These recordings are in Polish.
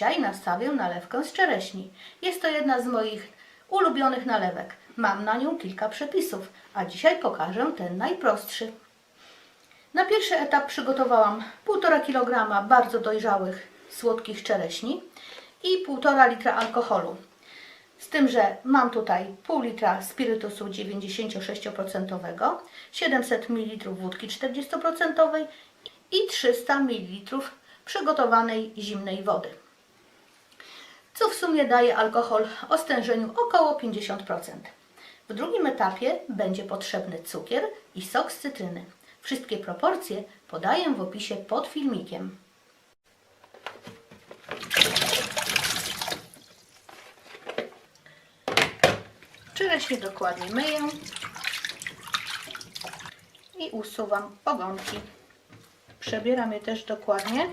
Dzisiaj nastawię nalewkę z czereśni. Jest to jedna z moich ulubionych nalewek. Mam na nią kilka przepisów, a dzisiaj pokażę ten najprostszy. Na pierwszy etap przygotowałam 1,5 kg bardzo dojrzałych słodkich czereśni i 1,5 litra alkoholu. Z tym, że mam tutaj pół litra spirytusu 96%, 700 ml wódki 40% i 300 ml przygotowanej zimnej wody. Co w sumie daje alkohol o stężeniu około 50%. W drugim etapie będzie potrzebny cukier i sok z cytryny. Wszystkie proporcje podaję w opisie pod filmikiem. Czereśnie dokładnie myję i usuwam ogonki. Przebieram je też dokładnie.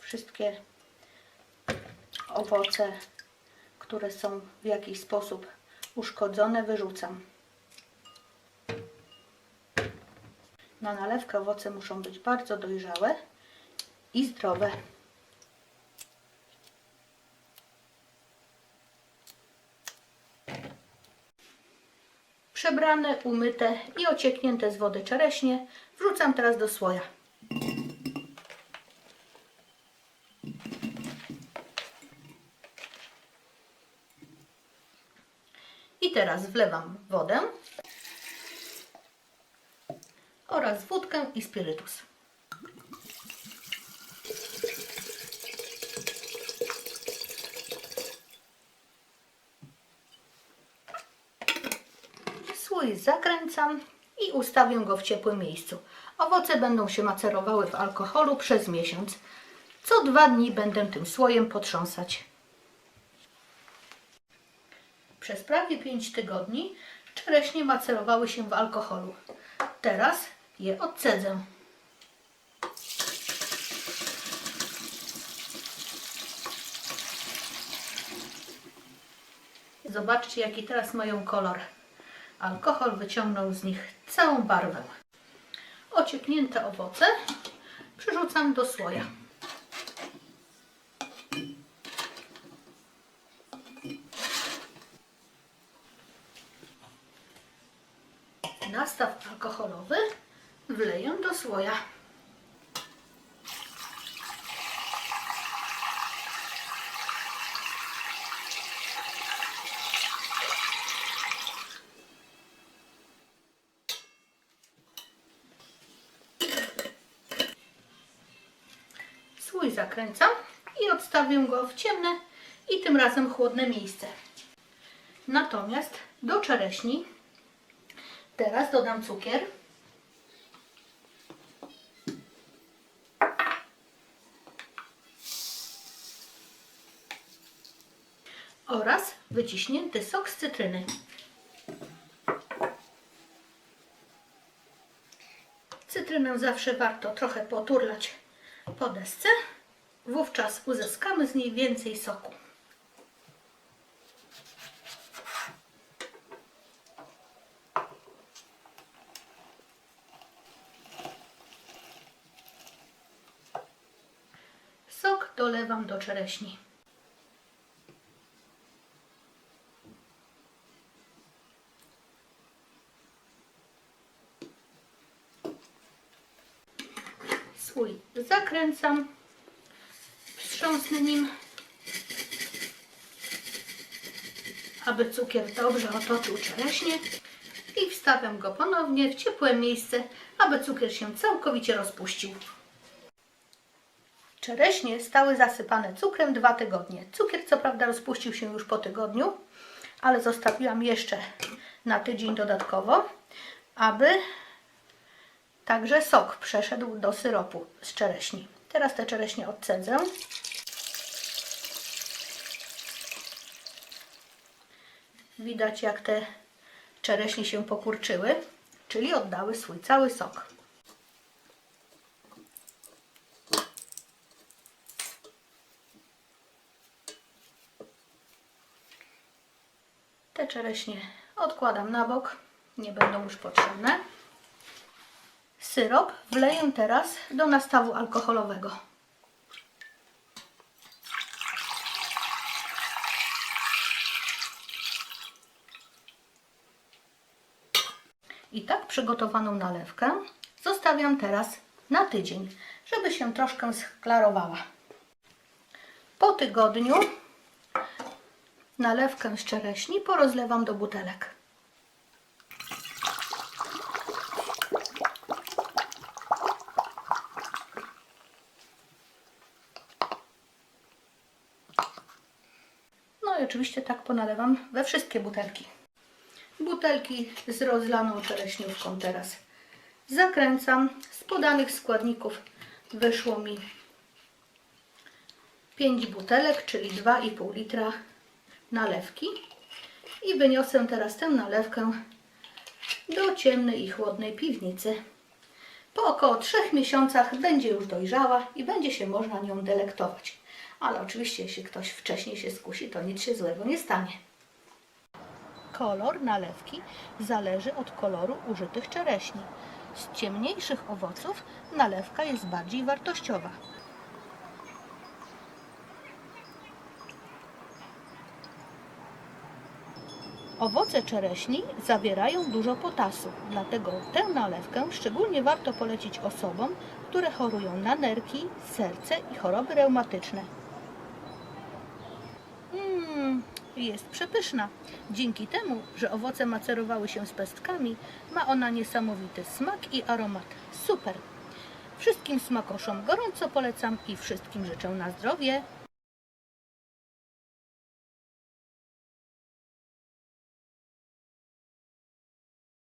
Wszystkie owoce, które są w jakiś sposób uszkodzone, wyrzucam. Na nalewkę owoce muszą być bardzo dojrzałe i zdrowe. Przebrane, umyte i ocieknięte z wody czereśnie wrzucam teraz do słoja. I teraz wlewam wodę oraz wódkę i spirytus. Słój zakręcam i ustawię go w ciepłym miejscu. Owoce będą się macerowały w alkoholu przez miesiąc. Co dwa dni będę tym słojem potrząsać. Przez prawie 5 tygodni czereśnie macerowały się w alkoholu. Teraz je odcedzę. Zobaczcie, jaki teraz mają kolor. Alkohol wyciągnął z nich całą barwę. Ocieknięte owoce przerzucam do słoja. Nastaw alkoholowy wleję do słoja. Słój zakręcam i odstawię go w ciemne i tym razem chłodne miejsce. Natomiast do czereśni teraz dodam cukier. Oraz wyciśnięty sok z cytryny. Cytrynę zawsze warto trochę poturlać po desce. Wówczas uzyskamy z niej więcej soku. Sok dolewam do czereśni. Słój zakręcam, wstrząsnę nim, aby cukier dobrze otoczył czereśnie i wstawiam go ponownie w ciepłe miejsce, aby cukier się całkowicie rozpuścił. Czereśnie stały zasypane cukrem dwa tygodnie. Cukier co prawda rozpuścił się już po tygodniu, ale zostawiłam jeszcze na tydzień dodatkowo, aby także sok przeszedł do syropu z czereśni. Teraz te czereśnie odcedzę. Widać jak te czereśnie się pokurczyły, czyli oddały swój cały sok. Te czereśnie odkładam na bok, nie będą już potrzebne. Syrop wleję teraz do nastawu alkoholowego. I tak przygotowaną nalewkę zostawiam teraz na tydzień, żeby się troszkę sklarowała. Po tygodniu nalewkę z czereśni porozlewam do butelek. No i oczywiście tak ponalewam we wszystkie butelki. Butelki z rozlaną czereśniówką teraz zakręcam. Z podanych składników wyszło mi 5 butelek, czyli 2,5 litra nalewki. I wyniosę teraz tę nalewkę do ciemnej i chłodnej piwnicy. Po około 3 miesiącach będzie już dojrzała i będzie się można nią delektować. Ale oczywiście, jeśli ktoś wcześniej się skusi, to nic się złego nie stanie. Kolor nalewki zależy od koloru użytych czereśni. Z ciemniejszych owoców nalewka jest bardziej wartościowa. Owoce czereśni zawierają dużo potasu, dlatego tę nalewkę szczególnie warto polecić osobom, które chorują na nerki, serce i choroby reumatyczne. Mmm, jest przepyszna. Dzięki temu, że owoce macerowały się z pestkami, ma ona niesamowity smak i aromat. Super! Wszystkim smakoszom gorąco polecam i wszystkim życzę na zdrowie.